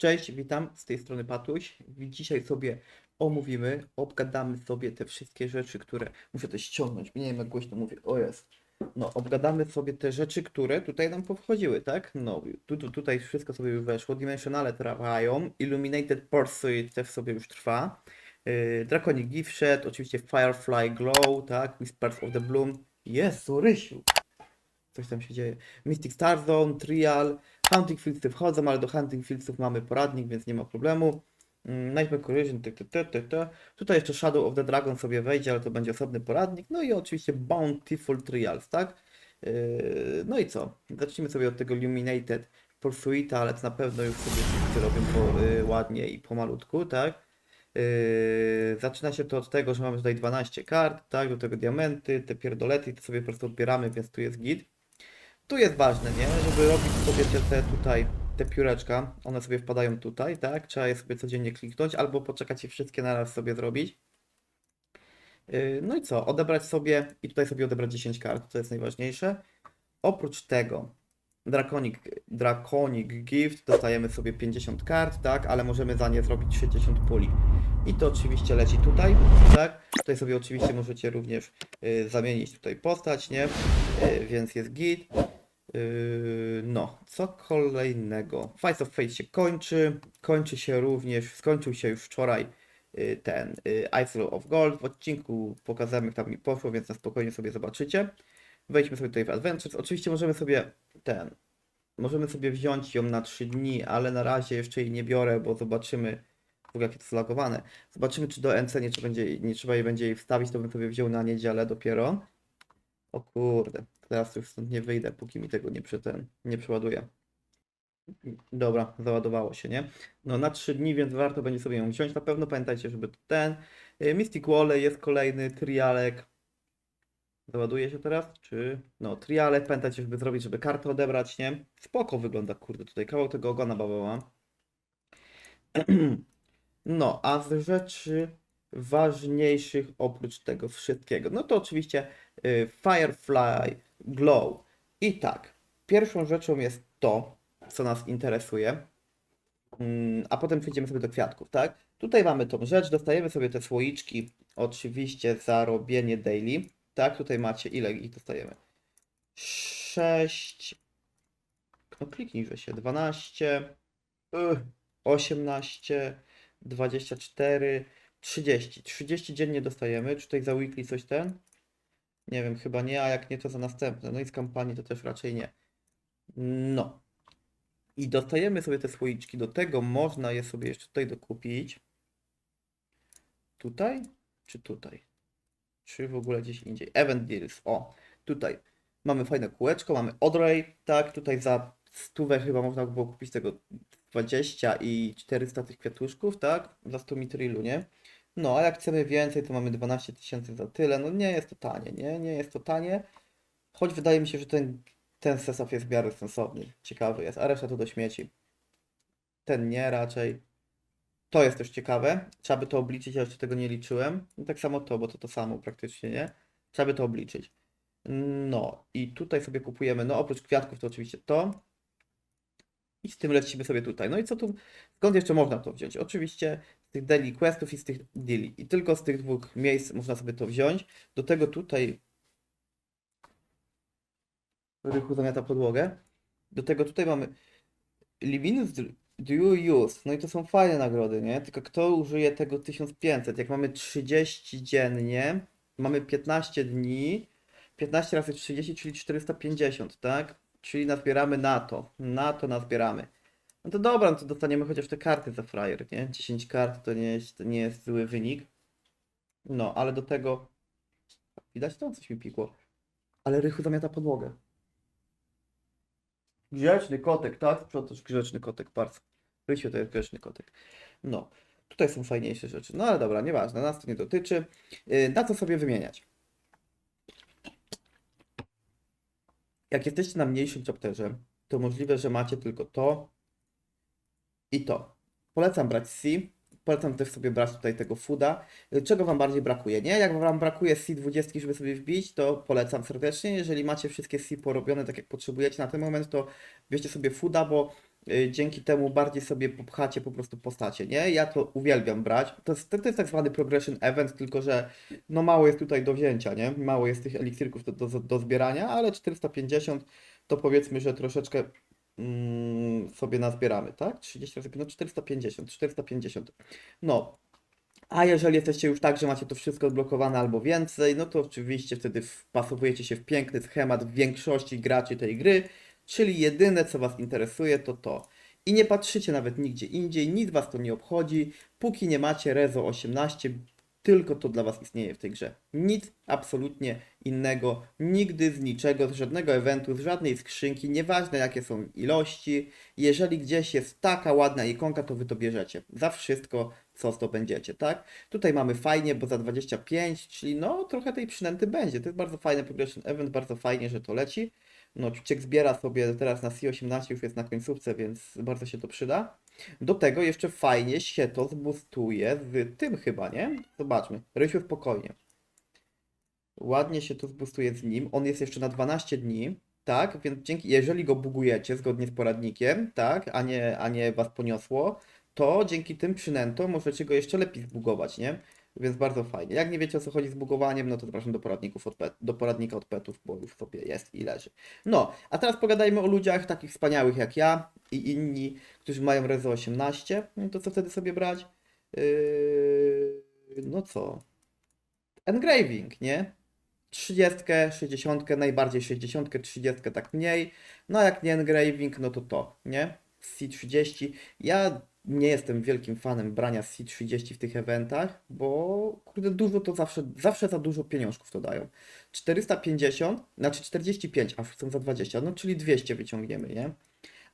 Cześć, witam, z tej strony Patuś. Dzisiaj sobie omówimy, obgadamy sobie te wszystkie rzeczy, które... Muszę to ściągnąć, nie wiem jak głośno mówię, o jest. No, obgadamy sobie te rzeczy, które tutaj nam powchodziły, tak? No, tu, tu, tutaj wszystko sobie weszło, Dimensionale trwają, Illuminated Pursuit też sobie już trwa, yy, Draconic Gift oczywiście Firefly Glow, tak? Whispers of the Bloom. Jezu, Rysiu! Coś tam się dzieje. Mystic Star Zone, Trial, Hunting Fieldsy wchodzą, ale do Hunting Fieldsów mamy poradnik, więc nie ma problemu. Mm, Nightmare Collision, te, te, te, te, te. Tutaj jeszcze Shadow of the Dragon sobie wejdzie, ale to będzie osobny poradnik. No i oczywiście Bountiful Trials, tak? Yy, no i co? Zacznijmy sobie od tego Illuminated Pursuita, ale to na pewno już sobie wszyscy robią po, yy, ładnie i pomalutku, tak? Yy, zaczyna się to od tego, że mamy tutaj 12 kart, tak? Do tego diamenty, te pierdolety, to sobie po prostu odbieramy, więc tu jest git. Tu jest ważne, nie? Żeby robić sobie te, te tutaj, te pióreczka, one sobie wpadają tutaj, tak? Trzeba je sobie codziennie kliknąć, albo poczekać i wszystkie naraz sobie zrobić. Yy, No i co? Odebrać sobie, i tutaj sobie odebrać 10 kart, to jest najważniejsze. Oprócz tego, Draconic, Draconic Gift, dostajemy sobie 50 kart, tak? Ale możemy za nie zrobić 60 puli. I to oczywiście leci tutaj, tak? Tutaj sobie oczywiście możecie również y, zamienić tutaj postać, nie? Y, więc jest git. Yy, No, co kolejnego? Fights of Fate się kończy. Kończy się również, skończył się już wczoraj yy, ten yy, Isle of Gold. W odcinku pokazałem, jak tam mi poszło, więc na spokojnie sobie zobaczycie. Wejdźmy sobie tutaj w Adventures. Oczywiście możemy sobie ten. Możemy sobie wziąć ją na 3 dni, ale na razie jeszcze jej nie biorę, bo zobaczymy. W jakie to zlagowane. Zobaczymy, czy do NC nie trzeba, będzie, nie trzeba jej będzie jej wstawić, to bym sobie wziął na niedzielę dopiero. O kurde, teraz już stąd nie wyjdę, póki mi tego nie, przy nie przeładuje. Dobra, załadowało się, nie? No na 3 dni, więc warto będzie sobie ją wziąć. Na pewno pamiętajcie, żeby ten. Y, Mystic Wall jest kolejny, trialek. Załaduje się teraz? Czy. No, trialek, pamiętajcie, żeby zrobić, żeby kartę odebrać, nie? Spoko wygląda, kurde, tutaj kawał tego ogona bawełna. No, a z rzeczy ważniejszych oprócz tego wszystkiego, no to oczywiście y, Firefly Glow. I tak, pierwszą rzeczą jest to, co nas interesuje, Mm, a potem przejdziemy sobie do kwiatków, tak? Tutaj mamy tą rzecz, dostajemy sobie te słoiczki, oczywiście za robienie daily, tak? Tutaj macie, ile ich dostajemy? 6, no kliknijże się, 12, y, 18, 24, 30. 30 dziennie dostajemy. Czy tutaj za weekly coś ten? Nie wiem, chyba nie, a jak nie, to za następne. No i z kampanii to też raczej nie. No. I dostajemy sobie te słoiczki. Do tego można je sobie jeszcze tutaj dokupić. Tutaj? Czy tutaj? Czy w ogóle gdzieś indziej? Event Deals. O, tutaj. Mamy fajne kółeczko, mamy Odray, tak, tutaj za stówę chyba można by było kupić tego 20 i 400 tych kwiatuszków, tak, za 100 mitrylu, nie? No, a jak chcemy więcej, to mamy 12 tysięcy za tyle, no nie jest to tanie, nie, nie jest to tanie, choć wydaje mi się, że ten, ten setup jest w miarę sensowny, ciekawy jest, a reszta to do śmieci. Ten nie raczej. To jest też ciekawe, trzeba by to obliczyć, ja jeszcze tego nie liczyłem, no, tak samo to, bo to to samo praktycznie, nie? Trzeba by to obliczyć. No i tutaj sobie kupujemy, no oprócz kwiatków to oczywiście to. I z tym lecimy sobie tutaj. No i co tu, skąd jeszcze można to wziąć? Oczywiście z tych daily questów i z tych deali. I tylko z tych dwóch miejsc można sobie to wziąć. Do tego tutaj Rychu zamiata podłogę. Do tego tutaj mamy Livinus do you use? No i to są fajne nagrody, nie? Tylko kto użyje tego 1500? Jak mamy 30 dziennie, mamy 15 dni, 15 razy 30, czyli 450, tak? Czyli nazbieramy na to. Na to nazbieramy. No to dobra, no to dostaniemy chociaż te karty za frajer, nie? 10 kart to nie jest, to nie jest zły wynik. No, ale do tego... Widać to? Coś mi pikło. Ale Rychu zamiata podłogę. Grzeczny kotek, tak? Sprzątasz grzeczny kotek, bardzo. Rysiu to jest grzeczny kotek. No, tutaj są fajniejsze rzeczy. No ale dobra, nieważne, nas to nie dotyczy. Yy, Na co sobie wymieniać? Jak jesteście na mniejszym chapterze, to możliwe, że macie tylko to i to. Polecam brać C, polecam też sobie brać tutaj tego fooda. Czego Wam bardziej brakuje, nie? Jak Wam brakuje C20, żeby sobie wbić, to polecam serdecznie. Jeżeli macie wszystkie C porobione tak jak potrzebujecie na ten moment, to bierzcie sobie fooda, bo dzięki temu bardziej sobie popchacie po prostu postacie, nie? Ja to uwielbiam brać. To jest, to jest tak zwany progression event, tylko że no mało jest tutaj do wzięcia, nie? Mało jest tych eliksirków do, do, do zbierania, ale 450 to powiedzmy, że troszeczkę mm, sobie nazbieramy, tak? 30 razy, no 450, 450. No, a jeżeli jesteście już tak, że macie to wszystko odblokowane albo więcej, no to oczywiście wtedy wpasowujecie się w piękny schemat większości graczy tej gry, czyli jedyne co Was interesuje to to. I nie patrzycie nawet nigdzie indziej, nic Was to nie obchodzi, póki nie macie Rezo 18, tylko to dla Was istnieje w tej grze. Nic absolutnie innego, nigdy z niczego, z żadnego eventu, z żadnej skrzynki, nieważne jakie są ilości. Jeżeli gdzieś jest taka ładna ikonka, to Wy to bierzecie. Za wszystko, co zdobędziecie, tak? Tutaj mamy fajnie, bo za 25, czyli no trochę tej przynęty będzie. To jest bardzo fajny progression event, bardzo fajnie, że to leci. No, Ciek zbiera sobie teraz na C18, już jest na końcówce, więc bardzo się to przyda. Do tego jeszcze fajnie się to zbustuje z tym chyba, nie? Zobaczmy. Rysiu spokojnie. Ładnie się to zbustuje z nim. On jest jeszcze na 12 dni, tak? Więc dzięki, jeżeli go bugujecie zgodnie z poradnikiem, tak? A nie, a nie was poniosło, to dzięki tym przynętom możecie go jeszcze lepiej zbugować, nie? Więc bardzo fajnie. Jak nie wiecie o co chodzi z bugowaniem, no to zapraszam do poradników od pet, do poradnika od petów, bo już sobie jest i leży. No, a teraz pogadajmy o ludziach takich wspaniałych jak ja i inni, którzy mają Rezo 18. No to co wtedy sobie brać? Yy, no co? Engraving, nie? 30, 60, najbardziej 60, 30 tak mniej. No a jak nie engraving, no to to, nie? C30. Ja nie jestem wielkim fanem brania C30 w tych eventach, bo kurde dużo to zawsze, zawsze za dużo pieniążków to dają. 450, znaczy 45, a chcą za 20, no czyli 200 wyciągniemy, nie?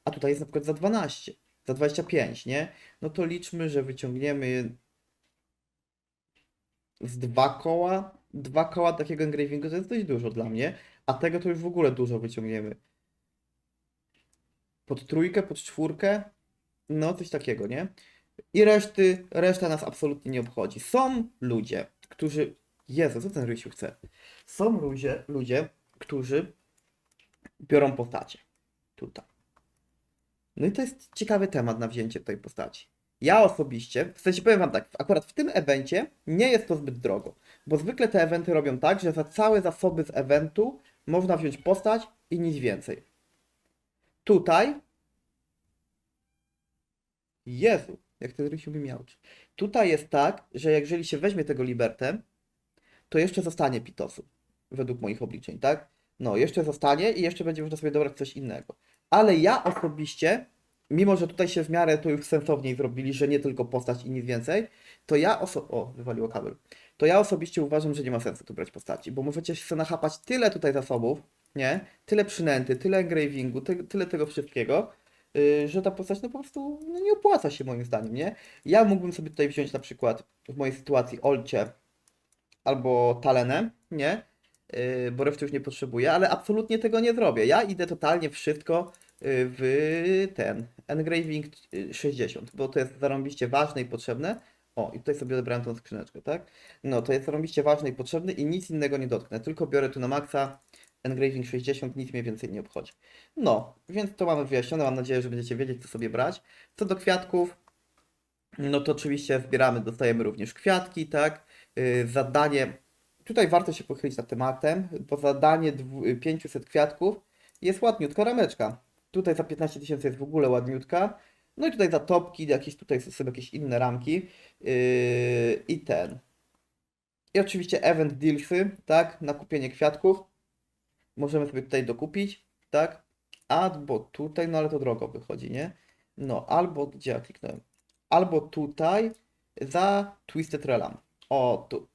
A tutaj jest na przykład za 12, za 25, nie? No to liczmy, że wyciągniemy z dwa koła, dwa koła takiego engravingu to jest dość dużo dla mnie, a tego to już w ogóle dużo wyciągniemy. Pod trójkę, pod czwórkę, no coś takiego, nie? I reszty, reszta nas absolutnie nie obchodzi. Są ludzie, którzy, Jezu, co ten Rysiu chce? Są ludzie, ludzie, którzy biorą postacie. Tutaj. No i to jest ciekawy temat na wzięcie tej postaci. Ja osobiście, w sensie powiem wam tak, akurat w tym evencie nie jest to zbyt drogo, bo zwykle te eventy robią tak, że za całe zasoby z eventu można wziąć postać i nic więcej. Tutaj Jezu, jak ten Rysiu mi miałczy. Tutaj jest tak, że jeżeli się weźmie tego Libertem, to jeszcze zostanie Pitosu, według moich obliczeń, tak? No, jeszcze zostanie i jeszcze będzie można sobie dobrać coś innego. Ale ja osobiście, mimo że tutaj się w miarę to już sensowniej zrobili, że nie tylko postać i nic więcej, to ja oso... O, wywaliło kabel. To ja osobiście uważam, że nie ma sensu tu brać postaci, bo możecie sobie nachapać tyle tutaj zasobów, nie? Tyle przynęty, tyle engravingu, ty, tyle tego wszystkiego, że ta postać no po prostu no, nie opłaca się moim zdaniem, nie? Ja mógłbym sobie tutaj wziąć na przykład w mojej sytuacji Olcie albo Talenę, nie? Yy, bo reszty już nie potrzebuję, ale absolutnie tego nie zrobię. Ja idę totalnie wszystko yy, w ten engraving yy, 60, bo to jest zarąbiście ważne i potrzebne. O, i tutaj sobie odebrałem tą skrzyneczkę, tak? No, to jest zarąbiście ważne i potrzebne i nic innego nie dotknę, tylko biorę tu na maksa engraving 60, nic mnie więcej nie obchodzi. No, więc to mamy wyjaśnione, mam nadzieję, że będziecie wiedzieć, co sobie brać. Co do kwiatków, no to oczywiście zbieramy, dostajemy również kwiatki, tak? Yy, zadanie, tutaj warto się pochylić nad tematem, bo zadanie dwu- 500 kwiatków jest ładniutka rameczka. Tutaj za 15 tysięcy jest w ogóle ładniutka. No i tutaj za topki, jakieś tutaj są jakieś inne ramki yy, i ten. I oczywiście event dealsy, tak? Na kupienie kwiatków. Możemy sobie tutaj dokupić, tak? Albo tutaj, no ale to drogo wychodzi, nie? No, albo gdzie ja kliknąłem? Albo tutaj za Twisted Relam. O, tu.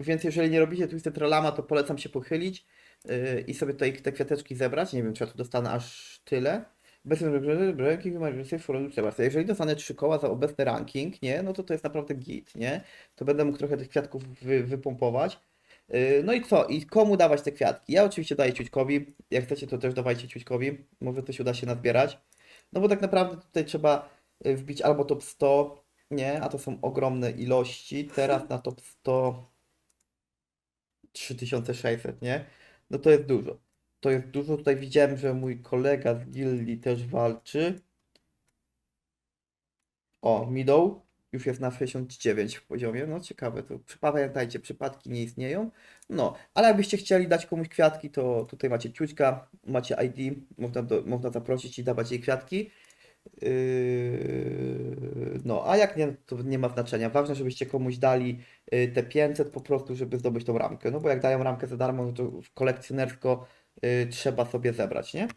Więc jeżeli nie robicie Twisted Relama, to polecam się pochylić yy, i sobie tutaj te kwiateczki zebrać. Nie wiem, czy ja tu dostanę aż tyle. Jeżeli dostanę trzy koła za obecny ranking, nie, no to to jest naprawdę git, nie? To będę mógł trochę tych kwiatków wy, wypompować. Yy, No i co? I komu dawać te kwiatki? Ja oczywiście daję Ciućkowi. Jak chcecie, to też dawajcie Ciućkowi. Może coś uda się nazbierać. No bo tak naprawdę tutaj trzeba y, wbić albo top 100, nie? A to są ogromne ilości. Teraz na top 100 3600, nie? No to jest dużo. To jest dużo. Tutaj widziałem, że mój kolega z gildii też walczy. O, middle już jest na 69 w poziomie. No ciekawe, to pamiętajcie, przypadki nie istnieją. No, ale jakbyście chcieli dać komuś kwiatki, to tutaj macie ciućka, macie ID, można, do, można zaprosić i dawać jej kwiatki. Yy, No, a jak nie, to nie ma znaczenia. Ważne, żebyście komuś dali yy, te 500 po prostu, żeby zdobyć tą ramkę. No bo jak dają ramkę za darmo, no to kolekcjonersko yy, trzeba sobie zebrać, nie?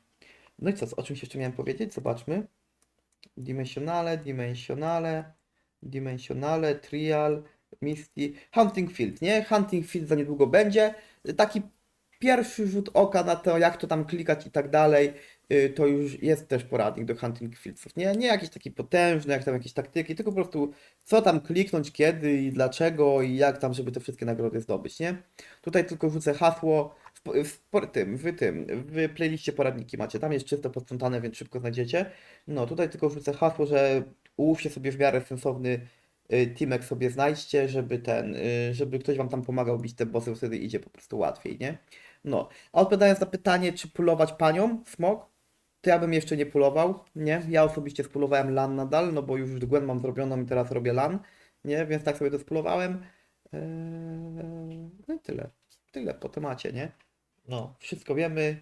No i co, o czymś jeszcze miałem powiedzieć? Zobaczmy. Dimensionale, dimensionale, dimensionale, trial, misty, hunting field, nie? Hunting field za niedługo będzie. Taki pierwszy rzut oka na to, jak to tam klikać i tak dalej, y, to już jest też poradnik do hunting fieldsów. Nie, nie jakiś taki potężny, jak tam jakieś taktyki, tylko po prostu co tam kliknąć, kiedy i dlaczego i jak tam, żeby te wszystkie nagrody zdobyć, nie? Tutaj tylko rzucę hasło w, tym, w tym, w playliście poradniki macie, tam jest czysto posprzątane, więc szybko znajdziecie. No, tutaj tylko wrzucę hasło, że ułówcie sobie w miarę sensowny y, teamek sobie znajdźcie, żeby ten, y, żeby ktoś wam tam pomagał bić te bossy, bo wtedy idzie po prostu łatwiej, nie? No, a odpowiadając na pytanie, czy pulować panią, smok, to ja bym jeszcze nie pulował, nie? Ja osobiście spulowałem LAN nadal, no bo już Gwen mam zrobioną i teraz robię LAN, nie? Więc tak sobie to spulowałem. Eee, no i tyle. Tyle po temacie, nie? No, wszystko wiemy.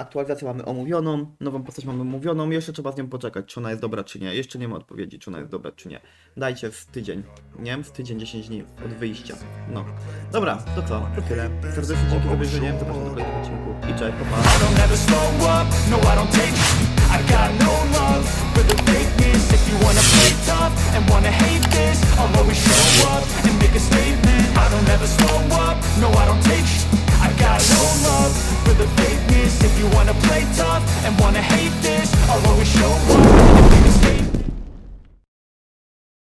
Aktualizację mamy omówioną, nową postać mamy omówioną, jeszcze trzeba z nią poczekać, czy ona jest dobra, czy nie. Jeszcze nie ma odpowiedzi, czy ona jest dobra, czy nie. Dajcie z tydzień, nie? Z tydzień, 10 dni od wyjścia. No. Dobra, to co? To tyle. Serdecznie dzięki za obejrzenie, zapraszam do kolejnego odcinku i cześć, pa, pa. I don't ever slow up, no I don't take I got no love for the fakeness. If you wanna play tough and wanna hate this I'll always show up. And make a statement